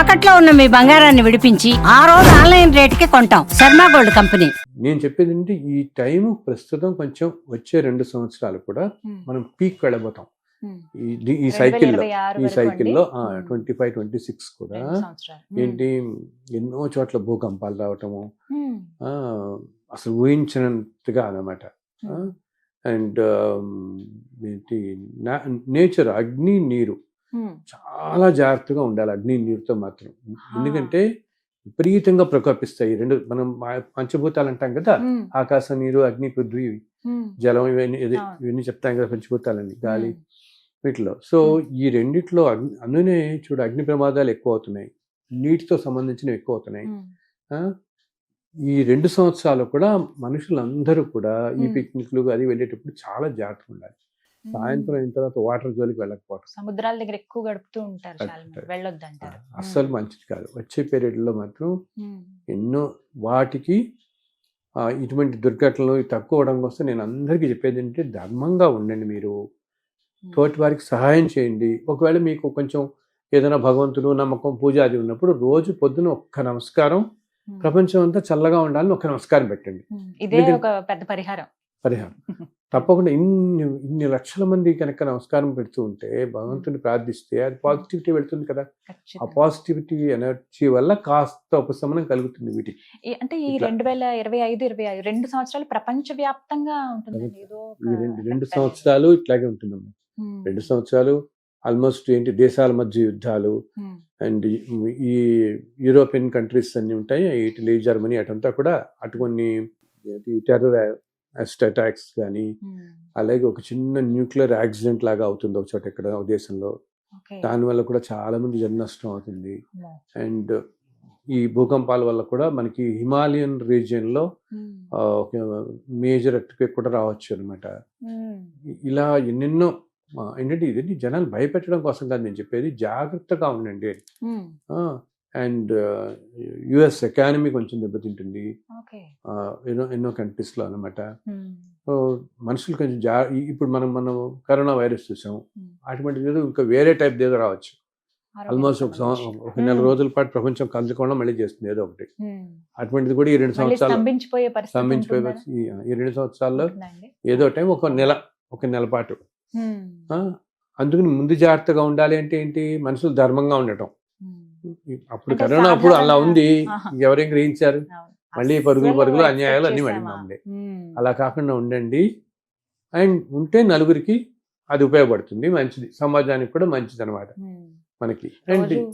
తాకట్లో ఉన్న మీ బంగారాన్ని విడిపించి ఆ రోజు ఆన్లైన్ రేటుకి కొంటాం. Sharma gold company. నేను చెప్పేది ఏంటి? ఈ టైం ప్రస్తుతం కొంచెం వచ్చే రెండు సంవత్సరాలు కూడా మనం పీక్ వెళ్ళబోతాం. ఈ సైకిల్లో ఈ సైకిల్లో ట్వంటీ ఫైవ్ ట్వంటీ సిక్స్ కూడా ఏంటి? ఎన్నో చోట్ల భూకంపాలు రావటము ఆ, అసలు ఊహించినంతగా అన్నమాట. అండ్ ఏంటి? నేచర్ అగ్ని నీరు. చాలా జాగ్రత్తగా ఉండాలి అగ్ని నీరుతో మాత్రం. ఎందుకంటే విపరీతంగా ప్రకోపిస్తాయి రెండు మనం పంచభూతాలు అంటాం కదా ఆకాశ నీరు అగ్ని పృథ్వీ జలం ఇవన్నీ. ఇవన్నీ చెప్తాం కదా పంచభూతాలని గాలి వీటిలో. సో ఈ రెండిట్లో అగ్ని అందునే చూడు అగ్ని ప్రమాదాలు ఎక్కువ అవుతున్నాయి నీటితో సంబంధించినవి ఎక్కువ అవుతున్నాయి ఆ? ఈ రెండు సంవత్సరాలు కూడా మనుషులందరూ కూడా ఈ. పిక్నిక్లు అది వెళ్ళేటప్పుడు చాలా జాగ్రత్తగా ఉండాలి. సాయంత్రం అయిన తర్వాత వాటర్ జోలికి వెళ్ళకపోవటం సముద్రాల దగ్గర ఎక్కువ గడుపుతూ ఉంటారు. వెళ్ళొద్దు అంటారు అస్సలు మంచిది కాదు వచ్చే పీరియడ్లో మాత్రం. ఎన్నో వాటికి ఇటువంటి దుర్ఘటనలు తక్కువ అవడం కోసం నేను అందరికీ చెప్పేది ఏంటంటే ధర్మంగా ఉండండి మీరు. తోటి వారికి సహాయం చేయండి ఒకవేళ మీకు కొంచెం ఏదైనా భగవంతుడు నమ్మకం పూజ అది ఉన్నప్పుడు రోజు పొద్దున ఒక్క నమస్కారం. ప్రపంచం అంతా చల్లగా ఉండాలని ఒక్క నమస్కారం పెట్టండి. ఇదే ఒక పెద్ద పరిహారం పరిహారం తప్పకుండా ఇన్ని ఇన్ని లక్షల మంది కనుక నమస్కారం పెడుతూ ఉంటే భగవంతుని ప్రార్థిస్తే అది పాజిటివిటీ వెళ్తుంది కదా ఆ. పాజిటివిటీ ఎనర్జీ వల్ల కాస్త ఉపశమనం కలుగుతుంది వీటికి ఈ- అంటే ఈ. రెండు వేల ఇరవై ఐదు ఇరవై ఐదు రెండు సంవత్సరాలు ప్రపంచ వ్యాప్తంగా ఈ రెండు రెండు సంవత్సరాలు ఇట్లాగే ఉంటుందమ్మా. రెండు సంవత్సరాలు ఆల్మోస్ట్ ఏంటి దేశాల మధ్య యుద్ధాలు. అండ్ ఈ యూరోపియన్ కంట్రీస్ అన్ని ఉంటాయి ఇటలీ జర్మనీ అటంతా కూడా అటు కొన్ని టెర్రర్ అటాక్స్ కానీ. అలాగే ఒక చిన్న న్యూక్లియర్ యాక్సిడెంట్ లాగా అవుతుంది ఒక చోట ఇక్కడ ఒక దేశంలో. దానివల్ల కూడా చాలా మంది జన నష్టం అవుతుంది. అండ్ ఈ భూకంపాల వల్ల కూడా మనకి హిమాలయన్ రీజియన్లో ఉమ్. ఒక మేజర్ ఎర్త్క్వేక్ కూడా రావచ్చు అనమాట. ఇలా ఎన్నెన్నో ఏంటంటే ఇది జనాలు భయపెట్టడం కోసం కాదు నేను చెప్పేది జాగ్రత్తగా ఉండండి. అండ్ యుఎస్ ఎకానమీ కొంచెం దెబ్బతింటుంది ఎన్నో ఎన్నో కంట్రీస్లో అనమాట. సో మనుషులు కొంచెం జా ఇప్పుడు మనం మనం కరోనా వైరస్ చూసాం ఉమ్. అటువంటిది ఏదో ఇంకా వేరే టైప్ ఏదో రావచ్చు ఆల్మోస్ట్ ఒక సంవ- సంబంధించి. ఒక నెల. రోజుల పాటు ప్రపంచం కలుసుకోవడం మళ్ళీ చేస్తుంది ఏదో ఒకటి. అటువంటిది కూడా ఈ రెండు సంవత్సరాలు స్తంభించిపోయే? ఈ- రెండు సంవత్సరాల్లో? ఏదో టైం ఒక నెల ఒక నెల పాటు అందుకని ముందు జాగ్రత్తగా ఉండాలి అంటే ఏంటి మనుషులు ధర్మంగా ఉండటం. అప్పుడు కరోనా అప్పుడు అలా ఉంది. ఎవరేం గ్రహించారు. మళ్ళీ పరుగులు పరుగులు అన్యాయాలు అన్ని ఉమ్. అలా కాకుండా ఉండండి అండ్ ఉంటే నలుగురికి అది ఉపయోగపడుతుంది మంచిది సమాజానికి కూడా మంచిది అనమాట. మనకి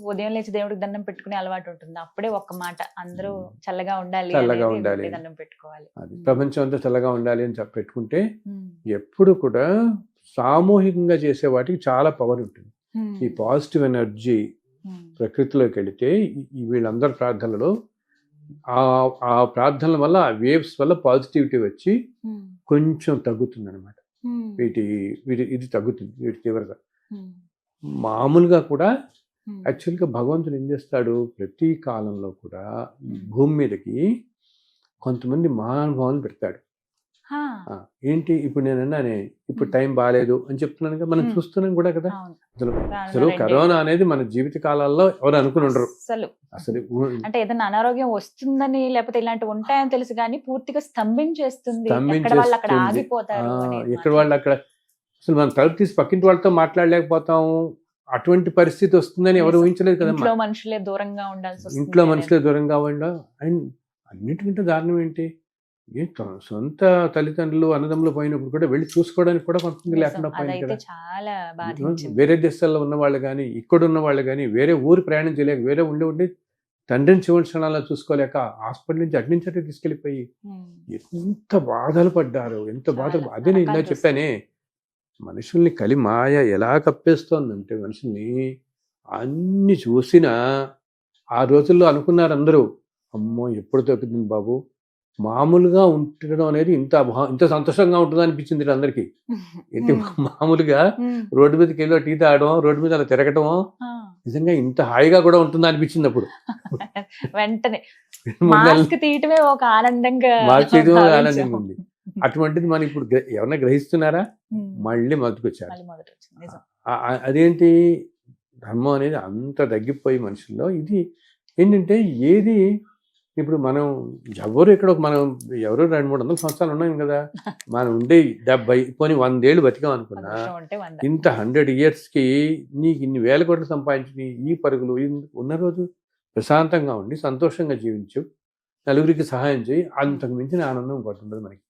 ఉదయం లేచి దేవుడికి దండం పెట్టుకునే అలవాటు ఉంటుంది అప్పుడే ఒక్క మాట అందరూ చల్లగా ఉండాలి చల్లగా ఉండాలి. దండం పెట్టుకోవాలి ప్రపంచం అంతా చల్లగా ఉండాలి అని చెప్పి పెట్టుకుంటే. ఎప్పుడు కూడా సామూహికంగా చేసే వాటికి చాలా పవర్ ఉంటుంది. ఈ పాజిటివ్ ఎనర్జీ. ప్రకృతిలోకి వెళితే వీళ్ళందరి ప్రార్థనలో ఆ ఆ ప్రార్థనల వల్ల ఆ వేవ్స్ వల్ల పాజిటివిటీ వచ్చి. కొంచెం తగ్గుతుంది అనమాట. వీటి వీటి ఇది తగ్గుతుంది వీటి తీవ్రత. మామూలుగా కూడా. యాక్చువల్గా భగవంతుడు ఏం చేస్తాడు ప్రతి కాలంలో కూడా. భూమి మీదకి కొంతమంది మహానుభావులు పెడతాడు ఏంటి ఇప్పుడు నేను అన్నానే ఇప్పుడు. టైం బాగాలేదు అని చెప్తున్నాను కదా మనం. చూస్తున్నాం కూడా కదా. అసలు. కరోనా అనేది మన జీవిత కాలాల్లో ఎవరు అనుకుని ఉండరు అసలు అంటే ఏదైనా అనారోగ్యం వస్తుందని లేకపోతే ఇలాంటివి ఉంటాయని తెలుసు కానీ పూర్తిగా స్తంభించేస్తుంది ఎక్కడ స్తంభించేస్తుంది. ఎక్కడ. వాళ్ళు అక్కడ అసలు మనం తలుపు తీసి పక్కింటి వాళ్ళతో మాట్లాడలేకపోతాం అటువంటి పరిస్థితి వస్తుందని ఎవరు. ఊహించలేదు ఇంట్లో కదమ్మా మనుషులే దూరంగా ఉండాల్సి ఇంట్లో. మనుషులే దూరంగా ఉండా అండ్ అన్నిటికంటే దారుణం ఏంటి ఏ సొంత తల్లిదండ్రులు అన్నదమ్ములు పోయినప్పుడు కూడా వెళ్ళి చూసుకోవడానికి కూడా కొంతమంది. లేకుండా పోయింది వేరే దేశాల్లో ఉన్న వాళ్ళు కానీ ఇక్కడ ఉన్న వాళ్ళు కానీ వేరే ఊరు ప్రయాణం చేయలేక వేరే ఉండి ఉండి తండ్రిని చివరి క్షణాల్లో చూసుకోలేక హాస్పిటల్ నుంచి అటు నుంచి అటే తీసుకెళ్ళిపోయి. ఎంత బాధలు పడ్డారు ఎంత బాధలు అదే నేను ఇలా చెప్పానే మనుషుల్ని కలి మాయ ఎలా కప్పేస్తోందంటే మనుషుల్ని అన్ని చూసినా ఆ రోజుల్లో అనుకున్నారు అందరూ అమ్మో ఎప్పుడు తగ్గుతుంది బాబు మామూలుగా ఉండడం అనేది ఇంత ఇంత సంతోషంగా ఉంటుంది అనిపించింది అందరికి ఏంటి. మామూలుగా. రోడ్డు మీదకి వెళ్ళి టీ తాగడం రోడ్డు మీద అలా తిరగటం. నిజంగా ఇంత హాయిగా కూడా ఉంటుంది అనిపించింది అప్పుడు. వెంటనే. మాస్క్ తీయటమే ఒక ఆనందంగా ఉంది. అటువంటిది మనం ఇప్పుడు ఎవరన్నా గ్రహిస్తున్నారా. మళ్ళీ మొదటికొచ్చారు అదేంటి? ధర్మం అనేది అంత తగ్గిపోయి మనుషుల్లో ఇది ఏంటంటే ఏది ఇప్పుడు మనం ఎవరు ఇక్కడ మనం ఎవరు రెండు మూడు వందల సంవత్సరాలు ఉన్నాం కదా. మనం ఉండే డెబ్బై పోనీ వందేళ్ళు బతికాం అనుకున్నా. ఇంత హండ్రెడ్ ఇయర్స్కి నీకు ఇన్ని వేల కోట్లు సంపాదించి ఈ పరుగులు ఉన్న రోజు ప్రశాంతంగా ఉండి సంతోషంగా జీవించు. నలుగురికి సహాయం చేయి. అంతకు మించిన ఆనందం ఇంకోటి ఉండదు మనకి.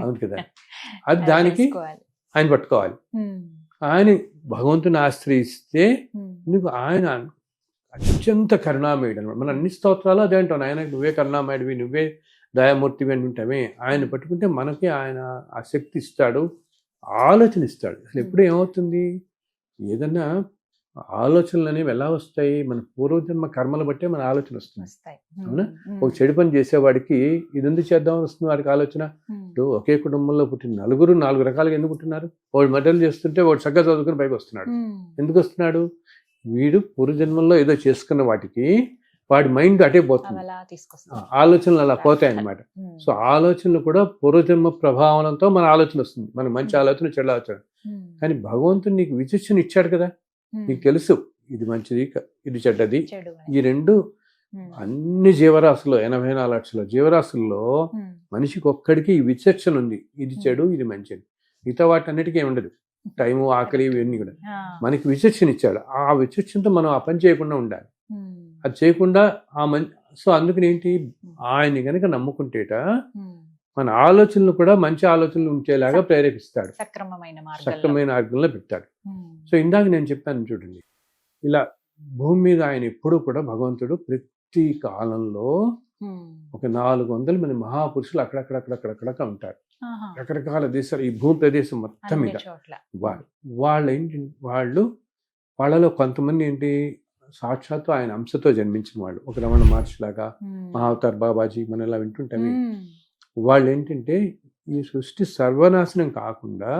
అవును. కదా. అది దానికి. ఆయన పట్టుకోవాలి. ఆయన భగవంతుని ఆశ్రయిస్తే నీకు ఆయన అత్యంత కరుణామయుడు అనమాట మన అన్ని స్తోత్రాలు అదే అంటాం ఆయన నువ్వే కరుణామయుడివి నువ్వే దయామూర్తివి అని ఉంటామే. ఆయన పట్టుకుంటే మనకి ఆయన ఆ శక్తి ఇస్తాడు ఆలోచన ఇస్తాడు. అసలు ఎప్పుడు ఏమవుతుంది? ఏదన్నా ఆలోచనలు అనేవి ఎలా వస్తాయి? మన పూర్వజన్మ కర్మలు బట్టే మన ఆలోచన వస్తుంది. అవునా? ఒక చెడు పని చేసేవాడికి ఇది ఎందుకు చేద్దాం వస్తుంది వాడికి ఆలోచన? ఇప్పుడు ఒకే కుటుంబంలో పుట్టిన నలుగురు నాలుగు రకాలుగా ఎందుకు ఉంటున్నారు వాడు మర్డర్లు చేస్తుంటే వాడు చక్కగా చదువుకుని పైకి వస్తున్నాడు. ఎందుకు వస్తున్నాడు? వీడు పూర్వజన్మల్లో ఏదో చేసుకున్న వాటికి వాడి మైండ్ అటే పోతుంది. ఆలోచనలు అలా పోతాయి అన్నమాట ఉమ్, సో ఆలోచనలు కూడా పూర్వజన్మ ప్రభావంతో మన ఆలోచన వస్తుంది. మన మంచి ఆలోచన చెడు ఆలోచన. ఉమ్, కానీ భగవంతుడు నీకు విచక్షణ ఇచ్చాడు కదా. నీకు తెలుసు ఇది మంచిది ఇది చెడ్డది. చెడు ఈ రెండు అన్ని జీవరాశుల్లో ఎనభై నాలుగు లక్షల జీవరాశుల్లో మనిషికి ఒక్కడికి ఈ విచక్షణ ఉంది. ఇది చెడు ఇది మంచిది. మిగతా వాటి అన్నిటికీ ఏమి ఉండదు టైము ఆకలి ఇవన్నీ కూడా. మనకి విచక్షణ ఇచ్చాడు. ఆ విచక్షణతో మనం ఆ పని చేయకుండా ఉండాలి. అది చేయకుండా ఆ మం సో అందుకని ఏంటి ఆయన్ని కనుక నమ్ముకుంటేట మన ఆలోచనలు కూడా మంచి ఆలోచనలు ఉంచేలాగా ప్రేరేపిస్తాడు. సక్రమమైన మార్గంలో. పెడతాడు సో ఇందాక నేను చెప్పాను చూడండి. ఇలా భూమి మీద ఆయన ఎప్పుడూ కూడా భగవంతుడు ప్రతి కాలంలో ఒక నాలుగు వందల మంది మహాపురుషులు అక్కడక్కడక్కడక్కడక్కడ ఉంటారు. రకరకాల దేశాలు ఈ భూమి ప్రదేశం మొత్తం మీద వాళ్ళు వాళ్ళు ఏంటి వాళ్ళు వాళ్ళలో కొంతమంది ఏంటి సాక్షాత్తు ఆయన అంశతో జన్మించిన వాళ్ళు. ఒక రమణ మహర్షి లాగా ఉమ్, మహావతార్ బాబాజీ మనం ఇలా వింటుంటామే. ఉమ్, వాళ్ళు ఏంటంటే ఈ సృష్టి సర్వనాశనం కాకుండా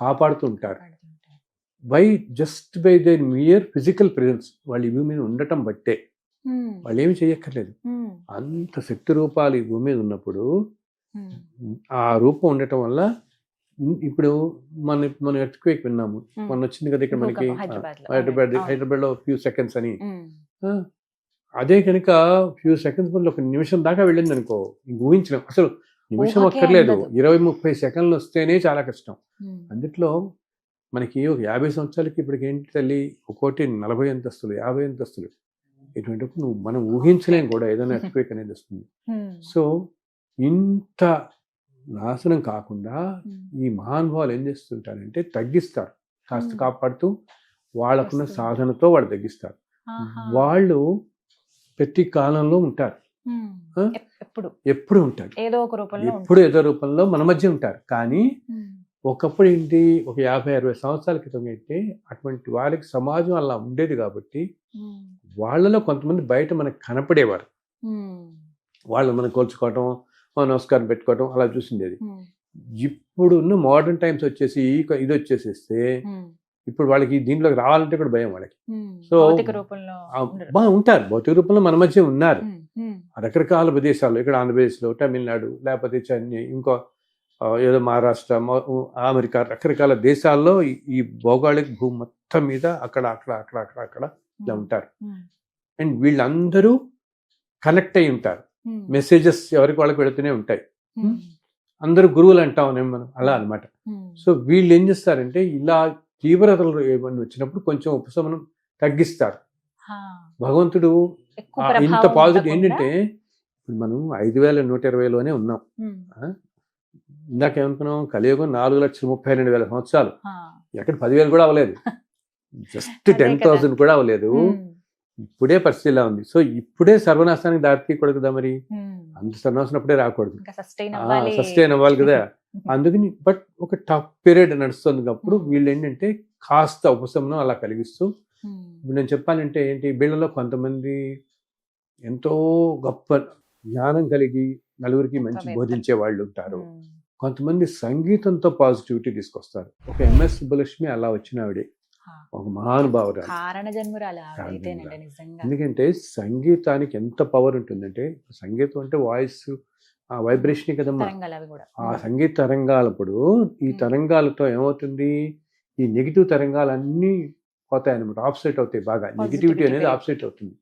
కాపాడుతూ ఉంటారు పడుతుంటాయి. By just by their mere physical presence వాళ్ళు ఈ భూమి మీద ఉండటం బట్టే. వాళ్ళు ఏమి చేయక్కర్లేదు. అంత శక్తి రూపాలు ఈ భూమి మీద ఉన్నప్పుడు ఆ రూపం ఉండటం వల్ల ఇప్పుడు మన మనం ఎర్త్క్వేక్ విన్నాము. మొన్న వచ్చింది కదా ఇక్కడ మనకి. హైదరాబాద్. హైదరాబాద్లో ఫ్యూ సెకండ్స్ అని. అదే కనుక ఫ్యూ సెకండ్స్ బదులు ఒక నిమిషం దాకా వెళ్ళింది అనుకో ఇంక ఊహించలేం. అసలు నిమిషం అక్కర్లేదు. ఇరవై ముప్పై సెకండ్లు వస్తేనే చాలా కష్టం. అందుట్లో మనకి ఒక యాభై సంవత్సరాలకి ఇప్పటికి ఏంటి తల్లి? ఒక్కోటి నలభై అంతస్తులు యాభై అంతస్తులు. ఇటువంటి నువ్వు మనం ఊహించలేం కూడా ఏదైనా ఎర్త్క్వేక్ అనేది వస్తుంది. సో ఇంత నాశనం కాకుండా ఈ మహానుభావులు ఏం చేస్తుంటారంటే తగ్గిస్తారు. కాస్త. కాపాడుతూ వాళ్ళకున్న. సాధనతో వాళ్ళు తగ్గిస్తారు. వాళ్ళు ప్రతి కాలంలో ఉంటారు. ఎప్పుడు? ఎప్పుడు ఉంటారు. ఏదో ఒక రూపంలో ఎప్పుడు ఏదో రూపంలో మన మధ్య ఉంటారు. కానీ ఒకప్పుడు ఏంటి ఒక యాభై అరవై సంవత్సరాల క్రితం అయితే అటువంటి వారికి సమాజం అలా ఉండేది కాబట్టి వాళ్ళలో కొంతమంది బయట మనకు కనపడేవారు. వాళ్ళు మనం కోల్చుకోవటం నమస్కారం పెట్టుకోవటం అలా చూసిండేది. ఇప్పుడున్న మోడర్న్ టైమ్స్ వచ్చేసి ఇది వచ్చేసేస్తే ఇప్పుడు వాళ్ళకి దీంట్లోకి రావాలంటే కూడా భయం వాళ్ళకి. సో, ఉంటారు. భౌతిక రూపంలో మన మధ్య ఉన్నారు. రకరకాల ప్రదేశాల్లో ఇక్కడ ఆంధ్రప్రదేశ్లో తమిళనాడు లేకపోతే చెన్నై ఇంకో ఏదో మహారాష్ట్ర అమెరికా రకరకాల దేశాల్లో ఈ- భౌగోళిక భూమి మొత్తం మీద అక్కడ అక్కడ అక్కడ అక్కడ అక్కడ ఇలా ఉంటారు. అండ్ వీళ్ళందరూ కనెక్ట్ అయి ఉంటారు. మెసేజెస్ ఎవరికి వాళ్ళకి పెడుతూనే ఉంటాయి. అందరూ గురువులు అంటాం మనం అలా అన్నమాట. ఉమ్, సో వీళ్ళు ఏం చేస్తారంటే ఇలా తీవ్రతలు ఏమన్నా వచ్చినప్పుడు కొంచెం ఉపశమనం తగ్గిస్తారు. హా, భగవంతుడు ఇంత పాజిటివ్ ఏంటంటే ఇప్పుడు మనం ఐదు వేల నూట ఇరవైలోనే ఉన్నాం. ఇందాక ఏమనుకున్నాం? కలియుగం నాలుగు లక్షల ముప్పై రెండు వేల సంవత్సరాలు. ఎక్కడ పదివేలు కూడా అవ్వలేదు. Just ten. థౌసండ్ కూడా అవ్వలేదు. ఇప్పుడే పరిస్థితి ఇలా ఉంది. సో ఇప్పుడే సర్వనాశానికి దారి తీయకూడదు కదా మరి? అంత సర్వనాశనం అప్పుడే రాకూడదు సస్టైన్ అవ్వాలి. కదా. అందుకని బట్ ఒక టఫ్ పీరియడ్ నడుస్తుంది అప్పుడు. వీళ్ళు ఏంటంటే కాస్త ఉపశమనం అలా కలిగిస్తూ ఇప్పుడు నేను చెప్పాలంటే ఏంటి వీళ్ళలో కొంతమంది ఎంతో గొప్ప జ్ఞానం కలిగి నలుగురికి మంచి. బోధించే వాళ్ళు ఉంటారు కొంతమంది సంగీతంతో పాజిటివిటీ తీసుకొస్తారు. ఒక ఎంఎస్ సుబ్బలక్ష్మి అలా వచ్చిన ఆవిడే. ఒక మహానుభావురాలు కారణ ఎందుకంటే సంగీతానికి ఎంత పవర్ ఉంటుందంటే సంగీతం అంటే వాయిస్ ఆ వైబ్రేషన్ కదమ్మా. ఆ సంగీత తరంగాలప్పుడు ఈ. తరంగాలతో ఏమవుతుంది? ఈ నెగిటివ్ తరంగాలన్నీ పోతాయి అనమాట ఆఫ్సెట్ అవుతాయి బాగా. నెగిటివిటీ అనేది ఆఫ్సెట్ అవుతుంది.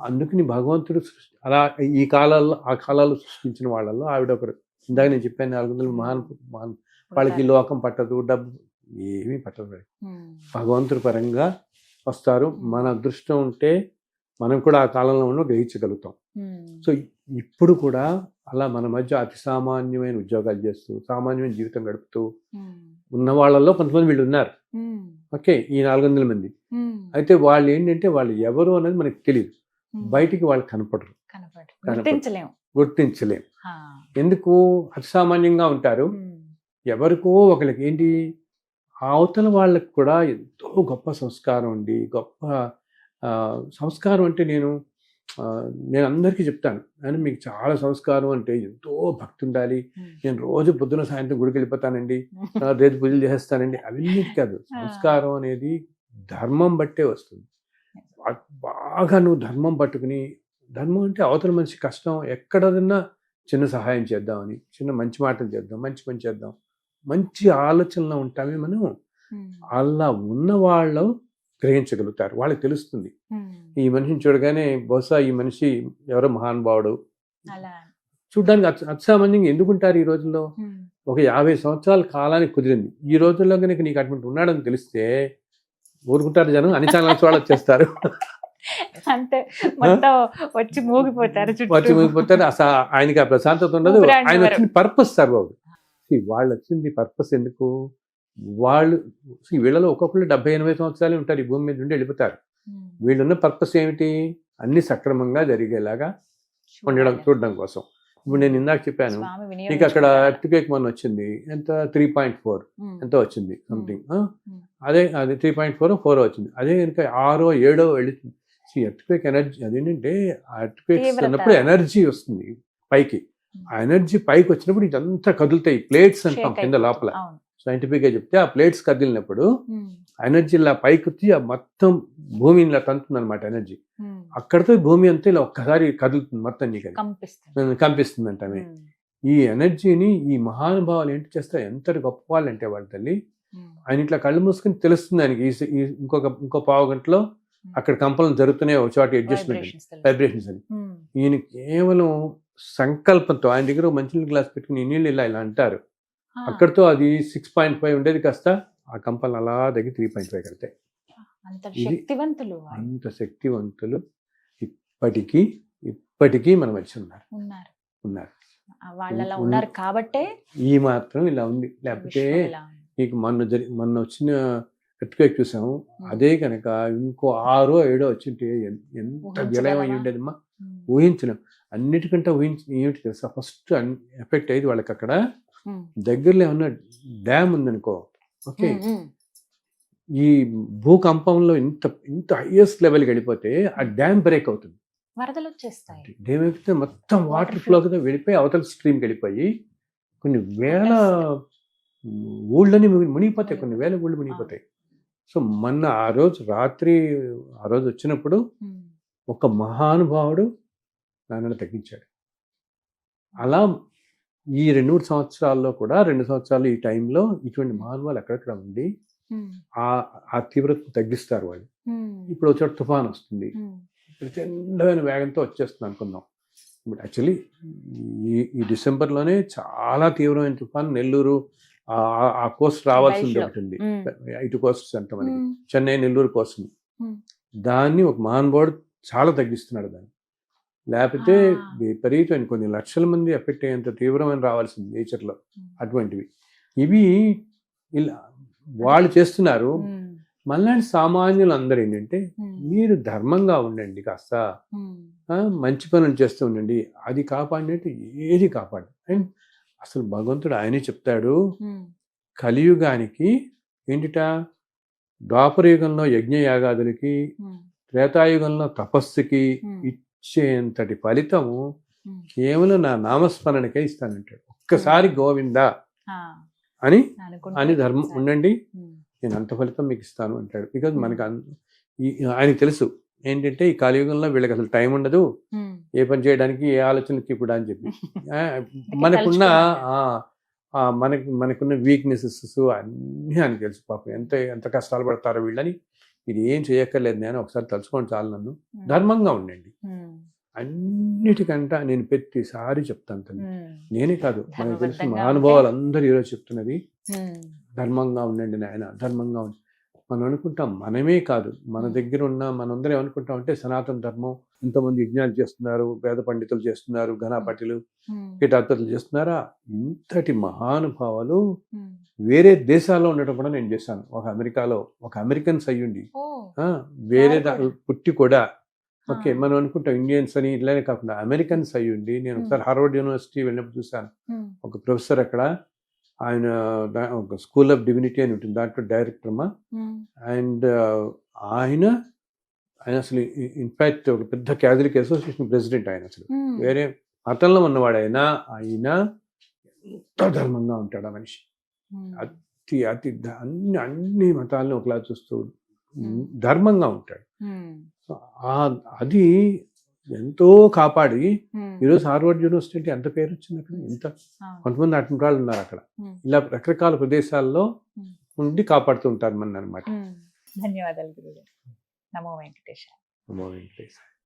అందుకని భగవంతుడు సృష్టి అలా ఈ కాలాల్లో ఆ కాలాల్లో సృష్టించిన వాళ్ళల్లో ఆవిడ ఒకరు. ఇందాక నేను చెప్పాను నాలుగు వందల మహాన్ మహాన్ వాళ్ళకి లోకం పట్టదు డబ్బు ఏమీ పట్టదు. భగవంతుడి పరంగా వస్తారు మన అదృష్టం ఉంటే మనం కూడా ఆ కాలంలో ఉన్న గ్రహించగలుగుతాం. సో ఇప్పుడు కూడా అలా మన మధ్య అతి సామాన్యమైన ఉద్యోగాలు చేస్తూ సామాన్యమైన జీవితం గడుపుతూ. ఉన్న వాళ్ళల్లో కొంతమంది వీళ్ళు ఉన్నారు. ఓకే ఈ నాలుగు వందల మంది. అయితే వాళ్ళు ఏంటంటే వాళ్ళు ఎవరు అనేది మనకి తెలియదు. బయటికి వాళ్ళు కనపడరు కనపడు కనపడు. గుర్తించలేము గుర్తించలేం. ఎందుకు అతి సామాన్యంగా ఉంటారు. ఎవరికో ఒకరికి ఏంటి అవతల వాళ్ళకి కూడా ఎంతో గొప్ప సంస్కారం ఉండి గొప్ప సంస్కారం అంటే నేను నేను అందరికీ చెప్తాను. కానీ మీకు చాలా సంస్కారం అంటే ఎంతో భక్తి ఉండాలి. నేను రోజు పొద్దున సాయంత్రం గుడికి వెళ్ళిపోతానండి. రేపు పూజలు చేసేస్తానండి. అవన్నీ కాదు. సంస్కారం అనేది ధర్మం బట్టే వస్తుంది. బాగా నువ్వు ధర్మం పట్టుకుని ధర్మం అంటే అవతల మనిషి కష్టం. ఎక్కడదన్నా చిన్న సహాయం చేద్దామని చిన్న మంచి మాటలు చేద్దాం మంచి పని చేద్దాం. మంచి ఆలోచనలో ఉంటామే మనం. అలా ఉన్న వాళ్ళు గ్రహించగలుగుతారు. వాళ్ళకి తెలుస్తుంది. ఈ మనిషిని చూడగానే బహుశా ఈ మనిషి ఎవరో మహానుభావుడు చూడ్డానికి అత్సామాన్యంగా ఎందుకుంటారు ఈ రోజుల్లో. ఒక యాభై సంవత్సరాల కాలానికి కుదిరింది. ఈ రోజుల్లో కనుక నీకు అటువంటి ఉన్నాడని తెలిస్తే ఊరుకుంటారు జనం. అన్ని ఛానల్స్ వాళ్ళు వచ్చేస్తారు. అంతే. మొత్తం వచ్చి మూగిపోతారు వచ్చి ముగిపోతారు. అసలు ఆయనకి ఆ ప్రశాంతత ఉండదు. ఆయన? వచ్చింది పర్పస్ సార్ బాబు. వాళ్ళు వచ్చింది పర్పస్ ఎందుకు? వాళ్ళు వీళ్ళలో ఒక్కొక్కరు డెబ్బై ఎనభై సంవత్సరాలు ఉంటారు ఈ భూమి మీద నుండి వెళ్ళిపోతారు. ఉమ్. వీళ్ళున్న పర్పస్ ఏమిటి? అన్ని సక్రమంగా జరిగేలాగా ఉండడం చూడడం కోసం. ఇప్పుడు నేను ఇందాక చెప్పాను నీకు అక్కడ. ఎర్త్క్వేక్ మొన్న వచ్చింది ఎంత? Three point four. ఎంతో వచ్చింది సంథింగ్ Hmm. అదే అది త్రీ పాయింట్ ఫోర్ ఫోర్ వచ్చింది. అదే కనుక ఆరో ఏడో వెళుతుంది ఎర్త్క్వేక్ ఎనర్జీ అదేంటంటే ఎర్త్క్వేక్స్ తీవ్రత. ఉన్నప్పుడు ఎనర్జీ వస్తుంది పైకి. ఆ ఎనర్జీ పైకి వచ్చినప్పుడు ఇదంతా కదులుతాయి ప్లేట్స్ అంటాం కింద. లోపల. సైంటిఫిక్గా చెప్తే ఆ ప్లేట్స్ కదిలినప్పుడు. ఎనర్జీ ఇలా పైకి వచ్చి ఆ మొత్తం భూమిని ఇలా తంతుంది అనమాట ఎనర్జీ. అక్కడితో భూమి అంతా ఇలా ఒక్కసారి కదులుతుంది మొత్తం నీకు. కంపిస్తుంది ఉమ్. ఈ ఎనర్జీని ఈ మహానుభావాలు ఏంటి చేస్తారు ఎంత గొప్ప వాళ్ళు అంటే వాళ్ళ తల్లి. ఆయన ఇట్లా కళ్ళు మూసుకుని తెలుస్తుంది ఆయనకి ఈ- ఇంకొక ఇంకో పావు గంటలో అక్కడ కంపనం జరుగుతున్నాయి ఒక చోట అడ్జస్ట్మెంట్. వైబ్రేషన్స్ అని. ఈయన కేవలం సంకల్పంతో ఆయన దగ్గర ఒక మంచి గ్లాస్ పెట్టుకుని నీళ్ళు ఇలా ఇలా అంటారు. అక్కడితో అది సిక్స్ పాయింట్ ఫైవ్ ఉండేది కాస్త ఆ కంపలు అలా దగ్గర త్రీ పాయింట్ ఫైవ్ కడతాయి శక్తివంతులు అంత శక్తివంతులు. ఇప్పటికీ ఇప్పటికీ మన మధ్య ఉన్నారు. ఉన్నారు. వాళ్ళలా ఉన్న- ఉన్నారు కాబట్టే ఈ మాత్రం ఇలా ఉంది. లేకపోతే. నీకు మొన్న జరి మొన్న వచ్చిన ఎర్త్క్వేక్ చూసాము. అదే కనుక ఇంకో ఆరో ఏడో వచ్చింటే ఎంత? విలయం అయ్యి ఉండేదమ్మా. ఉమ్. ఊహించలేం. అన్నిటికంటే ఊహించి ఏమిటి తెలుసా? ఫస్ట్ ఎఫెక్ట్ అయ్యేది వాళ్ళకి అక్కడ. దగ్గరలో ఏమన్నా డ్యామ్ ఉందనుకో ఓకే. ఈ భూకంపంలో ఇంత ఇంత హైయెస్ట్ లెవెల్కి వెళ్ళిపోతే ఆ డ్యామ్ బ్రేక్ అవుతుంది. వరదలు వచ్చేస్తాయి. డ్యామ్ ఎక్కితే మొత్తం వాటర్ ఫ్లో కింద వెళ్ళిపోయి అవతల స్ట్రీమ్కి వెళ్ళిపోయి కొన్ని వేల ఊళ్ళని ముని- మునిగిపోతాయి. కొన్ని వేల ఊళ్ళు మునిగిపోతాయి. సో మొన్న ఆ రోజు రాత్రి ఆ రోజు వచ్చినప్పుడు. ఒక మహానుభావుడు నాన్నను తగ్గించాడు అలా ఈ రెండు మూడు సంవత్సరాల్లో కూడా రెండు సంవత్సరాలు ఈ టైంలో ఇటువంటి మహానుభావులు అక్కడక్కడ ఉండి. ఆ ఆ తీవ్రతను తగ్గిస్తారు వాళ్ళు. ఇప్పుడు ఒక చోట తుఫాన్ వస్తుంది. ప్రచండమైన వేగంతో వచ్చేస్తుంది అనుకుందాం ఇప్పుడు యాక్చువల్లీ ఈ ఈ డిసెంబర్లోనే చాలా తీవ్రమైన తుఫాన్ నెల్లూరు ఆ- కోస్ట్ రావాల్సింది ఉంది. ఇటు కోస్ట్ అంట మనకి. చెన్నై నెల్లూరు కోసం. దాన్ని ఒక మహానుభావుడు చాలా తగ్గిస్తున్నాడు దాన్ని లేకపోతే. విపరీతమైన కొన్ని లక్షల మంది ఎఫెక్ట్ అయ్యేంత తీవ్రమైన రావాల్సింది నేచర్లో. అటువంటివి ఇవి ఇలా వాళ్ళు చేస్తున్నారు. మళ్ళీ సామాన్యులు అందరూ ఏంటంటే. మీరు ధర్మంగా ఉండండి కాస్త మంచి పనులు చేస్తూ ఉండండి అది కాపాడినట్టు ఏది కాపాడు అండ్ అసలు భగవంతుడు ఆయనే చెప్తాడు. కలియుగానికి ఏంటిట ద్వాపర యుగంలో యజ్ఞ యాగాదులకి ఉమ్. త్రేతాయుగంలో తపస్సుకి. ఇచ్చేంతటి ఫలితము ఉమ్. కేవలం నా నామస్మరణకే ఇస్తానంటాడు ఒక్కసారి గోవిందా అని అని ధర్మం. ఉండండి. నేను అంత ఫలితం మీకు ఇస్తాను అంటాడు బికాజ్. మనకి ఆయనకి తెలుసు ఏంటంటే ఈ కలియుగంలో వీళ్ళకి అసలు టైం ఉండదు. ఏ పని చేయడానికి ఏ ఆలోచనకి కూడా అని చెప్పి మనకున్న మనకి మనకున్న వీక్నెసెస్ అన్నీ అని తెలుసు పాపం ఎంత ఎంత కష్టాలు పడతారో వీళ్ళని ఇది ఏం చేయక్కర్లేదు నేను ఒకసారి తలుచుకోండి చాలు నన్ను. ధర్మంగా ఉండండి. అన్నిటికంట నేను ప్రతిసారి చెప్తాను ఉమ్, నేనే కాదు మనకు తెలిసిన మహానుభావులు అందరూ ఈరోజు చెప్తున్నది. ధర్మంగా ఉండండి నాయన ధర్మంగా ఉండి మనం అనుకుంటాం మనమే కాదు. మన దగ్గర ఉన్న మనందరం ఏమనుకుంటాం అంటే సనాతన ధర్మం. ఎంతమంది యజ్ఞాలు చేస్తున్నారు వేద పండితులు చేస్తున్నారు ఘనాపటిలు పీఠార్థులు చేస్తున్నారా? ఇంతటి మహానుభావాలు. వేరే దేశాల్లో ఉండటం కూడా నేను చేశాను. ఒక అమెరికాలో ఒక అమెరికన్స్ అయ్యుండి వేరే పుట్టి కూడా. ఓకే. మనం అనుకుంటాం ఇండియన్స్ అని ఇట్లానే కాకుండా అమెరికన్స్ అయ్యుండి నేను ఒకసారి హార్వర్డ్ యూనివర్సిటీ వెళ్ళినప్పుడు చూశాను. ఒక ప్రొఫెసర్ అక్కడ ఆయన స్కూల్ ఆఫ్ డివినిటీ అని ఉంటుంది. దాంట్లో డైరెక్టర్ అమ్మా. అండ్ ఆయన ఆయన అసలు ఇన్ఫాక్ట్ ఒక పెద్ద క్యాథలిక్ అసోసియేషన్ ప్రెసిడెంట్ ఆయన అసలు. వేరే మతంలో ఉన్నవాడైనా ఆయన ఎంత ధర్మంగా ఉంటాడు ఆ మనిషి. అతి అతి అన్ని అన్ని మతాలను ఒకలా చూస్తూ. ధర్మంగా ఉంటాడు. సో ఆ- అది ఎంతో కాపాడి ఈరోజు హార్వర్డ్ యూనివర్సిటీ ఎంత పేరు వచ్చింది అక్కడ ఎంత. కొంతమంది వాళ్ళు ఉన్నారు అక్కడ. ఇలా రకరకాల ప్రదేశాల్లో. ఉండి కాపాడుతూ ఉంటారు మన అనమాట ధన్యవాదాలు గురుగారు. నమో వెంకటేశ అమ్మో వెంకటేశ్వర